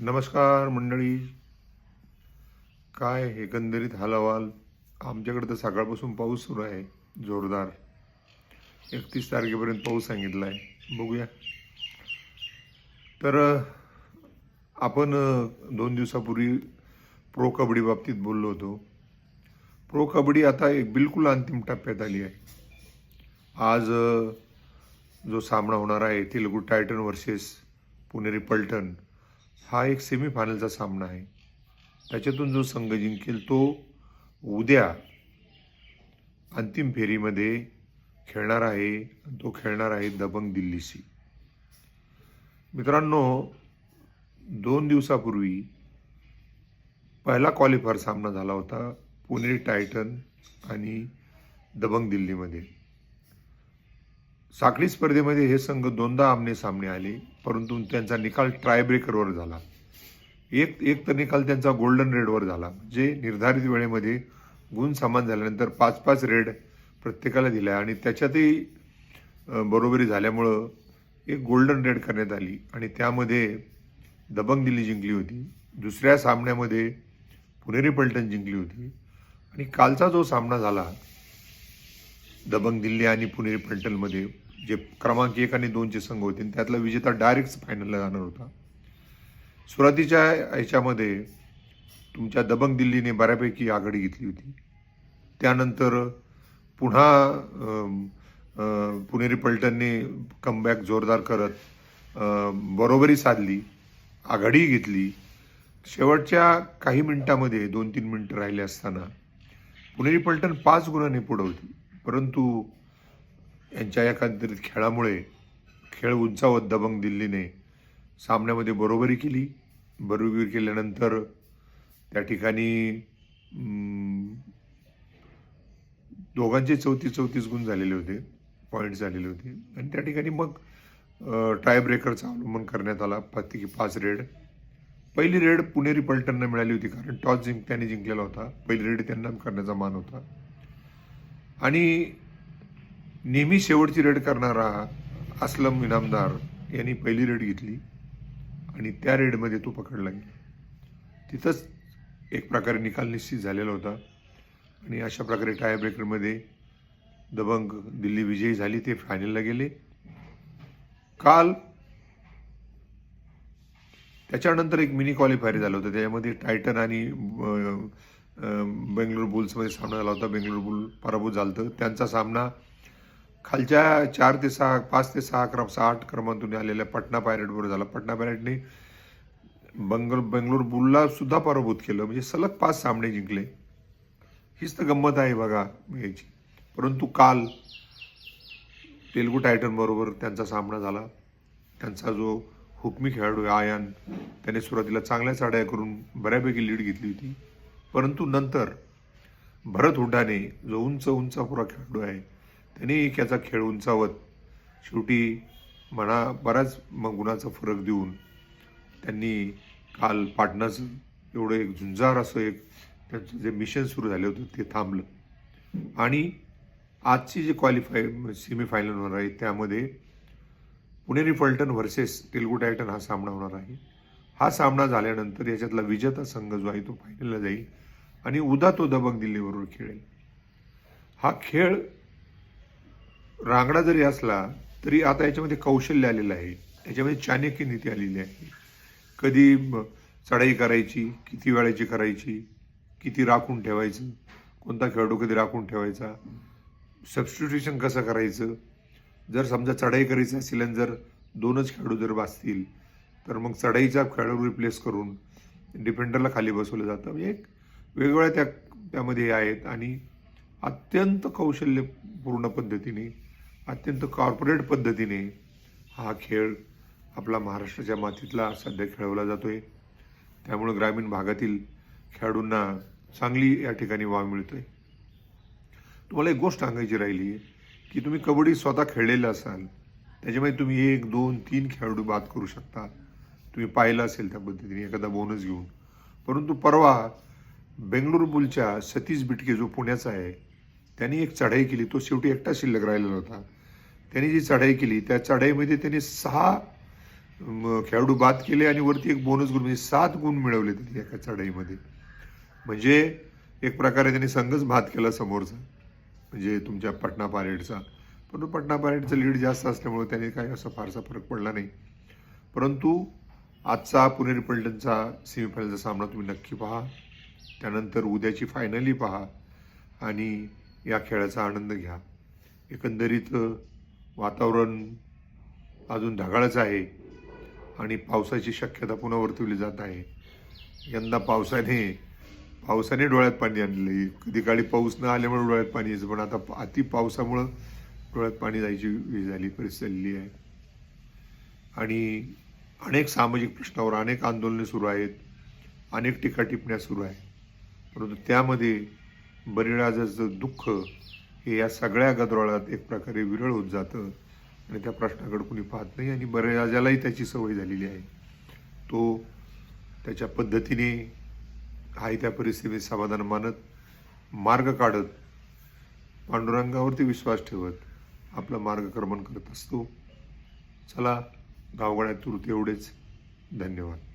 नमस्कार मंडळी. काय हे एकंदरीत हालवाल? आमच्याकडे तर सकाळपासून पाऊस सुरू आहे जोरदार. एकतीस तारखेपर्यंत पाऊस सांगितला आहे बघूया. तर आपण दोन दिवसापूर्वी प्रो कबड्डी बाबतीत बोललो होतो. प्रो कबड्डी आता एक बिलकुल अंतिम टप्प्यात आली आहे. आज जो सामना होणार आहे तेलुगू टायटन वर्सेस पुणेरी पलटण. हा एक सेमीफायनलचा सामना आहे. त्याच्यातून जो संघ जिंकेल तो उद्या अंतिम फेरीमध्ये खेळणार आहे. तो खेळणार आहे दबंग दिल्लीशी. मित्रांनो दोन दिवसापूर्वी पहिला क्वालिफायर सामना झाला होता पुणे टायटन आणि दबंग दिल्लीमध्ये. साखळी स्पर्धेमध्ये हे संघ दोनदा आमने सामने आले परंतु त्यांचा निकाल ट्रायब्रेकरवर झाला. एक एक तर निकाल त्यांचा गोल्डन रेडवर झाला म्हणजे निर्धारित वेळेमध्ये गुण समान झाल्यानंतर पाच पाच रेड प्रत्येकाला दिला आणि त्याच्यातही बरोबरी झाल्यामुळं एक गोल्डन रेड करण्यात आली आणि त्यामध्ये दबंग दिल्ली जिंकली होती. दुसऱ्या सामन्यामध्ये पुणेरी पलटण जिंकली होती. आणि कालचा जो सामना झाला दबंग दिल्ली आणि पुणे पलटणमध्ये जे क्रमांक एक आणि दोनचे संघ होते आणि त्यातला विजेता डायरेक्ट फायनलला जाणार होता. सुरुवातीच्या ह्याच्यामध्ये तुमच्या दबंग दिल्लीने बऱ्यापैकी आघाडी घेतली होती. त्यानंतर पुन्हा पुणेरी पलटणने कमबॅक जोरदार करत बरोबरी साधली आघाडी घेतली. शेवटच्या काही मिनिटामध्ये दोन तीन मिनिटं राहिले असताना पुणेरी पलटण पाच गुणांनी पुढं होती. परंतु यांच्या एकांतरित खेळामुळे खेळ उंचावत दबंग दिल्लीने सामन्यामध्ये बरोबरी केली. बरोबरी केल्यानंतर त्या ठिकाणी दोघांचे चौतीस चौतीस गुण झालेले होते पॉईंट झालेले होते. आणि त्या ठिकाणी मग टाय ब्रेकरचा अवलंबन करण्यात आला. प्रत्येकी पाच रेड. पहिली रेड पुणेरी पलटणनं मिळाली होती कारण टॉस जिंक त्यांनी जिंकलेला होता. पहिली रेड त्यांना करण्याचा मान होता. आणि नेहमी शेवटची रेड करणारा असलम इनामदार यांनी पहिली रेड घेतली आणि त्या रेडमध्ये तो पकडला तिथंच एक प्रकारे निकाल निश्चित झालेला होता. आणि अशा प्रकारे टाय ब्रेकरमध्ये दबंग दिल्ली विजयी झाली ते फायनलला गेले. काल त्याच्यानंतर एक मिनी क्वालिफायर झालं होतं. त्याच्यामध्ये टायटन आणि बेंगलोर बुल्समध्ये सामना झाला होता. बेंगलोर बुल पराभूत झालं होतं. त्यांचा सामना खालच्या चार ते सहा पाच ते सहा क्रम सहा आठ क्रमांतून आलेल्या पटना पायरेटबरोबर झाला. पटना पायरेटने बंगल बेंगलोर बुलला सुद्धा पराभूत केलं. म्हणजे सलग पाच सामने जिंकले. हीच तर गंमत आहे बघा याची. परंतु काल तेलुगू टायटन बरोबर त्यांचा सामना झाला. त्यांचा जो हुकमी खेळाडू आयान त्याने सुरुवातीला चांगल्या चढाया करून बऱ्यापैकी लीड घेतली होती. परंतु नंतर भरत हुड्डाने जो उंच उंचापुरा खेळाडू आहे त्याने याचा खेळ उंचावत शेवटी म्हणा बराच मग गुणाचा फरक देऊन त्यांनी काल पाटणाचं एवढं एक झुंजार असं एक त्यांचं जे मिशन सुरू झालं होतं ते थांबलं. आणि आजची जी क्वालिफाय सेमीफायनल होणार आहे त्यामध्ये पुणेरी फलटण व्हर्सेस तेलगू टायटन हा सामना होणार आहे. हा सामना झाल्यानंतर याच्यातला विजेता संघ जो आहे तो फायनलला जाईल आणि उद्या तो दबंग दिल्लीबरोबर खेळेल. हा खेळ रांगडा जरी असला तरी आता याच्यामध्ये कौशल्य आलेलं आहे. याच्यामध्ये चाणक्य नीती आलेली आहे. कधी चढाई करायची किती वेळाची करायची किती राखून ठेवायचं कोणता खेळाडू कधी राखून ठेवायचा सबस्टिट्युशन कसं करायचं? जर समजा चढाई करायची असेल आणि जर दोनच खेळाडू जर बसतील तर मग चढाईचा खेळाडू रिप्लेस करून डिफेंडरला खाली बसवलं जातं. म्हणजे एक वेगवेगळ्या त्या त्यामध्ये आहेत. आणि अत्यंत कौशल्यपूर्ण पद्धतीने अत्यंत कॉर्पोरेट पद्धतीने हा खेळ आपला महाराष्ट्राच्या मातीतला सध्या खेळवला जातो आहे त्यामुळे ग्रामीण भागातील खेळाडूंना चांगली या ठिकाणी वाव मिळतो आहे तुम्हाला एक गोष्ट सांगायची राहिली की तुम्ही कबड्डी स्वतः खेळलेलं असाल त्याच्यामध्ये तुम्ही एक दोन तीन खेळाडू बाद करू शकता. तुम्ही पाहिलं असेल त्या पद्धतीने एखादा बोनस घेऊन. परंतु परवा बेंगळुरू बुलच्या सतीश बिटके जो पुण्याचा आहे त्यांनी एक चढाई केली. तो शेवटी एकटा शिल्लक राहिलेला होता. त्यांनी जी चढाई केली त्या चढाईमध्ये त्यांनी सहा खेळाडू बाद केले आणि वरती एक बोनस गुण म्हणजे सात गुण मिळवले त्यांनी एका चढाईमध्ये. म्हणजे एक प्रकारे त्यांनी संघच भात केला समोरचा. म्हणजे तुमच्या पटना पारेडचा. परंतु पटना पारेडचं लीड जास्त असल्यामुळे त्याने काही असा फारसा फरक पडला नाही. परंतु आजचा पुणे रिपल्टनचा सेमीफायनलचा सामना तुम्ही नक्की पहा. त्यानंतर उद्याची फायनली पहा आणि या खेळाचा आनंद घ्या. एकंदरीत वातावरण अजून ढगाळच आहे आणि पावसाची शक्यता पुन्हा वर्तवली जात आहे. यंदा पावसाने पावसाने डोळ्यात पाणी आणले कधी काळी पाऊस न आल्यामुळे डोळ्यात पाणी यायचं पण आता अति पावसामुळं डोळ्यात पाणी जायची झाली परिस्थिती झालेली आहे. आणि अनेक सामाजिक प्रश्नावर अनेक आंदोलने सुरू आहेत अनेक टीका टिपण्या सुरू आहे परंतु त्यामध्ये बळीराजाचं दुःख हे या सगळ्या गदरोळात एक प्रकारे विरळ होत जातं आणि त्या प्रश्नाकडे कुणी पाहत नाही आणि बळीराजालाही त्याची सवय झालेली आहे. तो त्याच्या पद्धतीने आहे त्या परिस्थितीत समाधान मानत मार्ग काढत पांडुरंगावरती विश्वास ठेवत आपला मार्गक्रमण करत असतो. चला गावगाड्यात तुरते एवढेच धन्यवाद.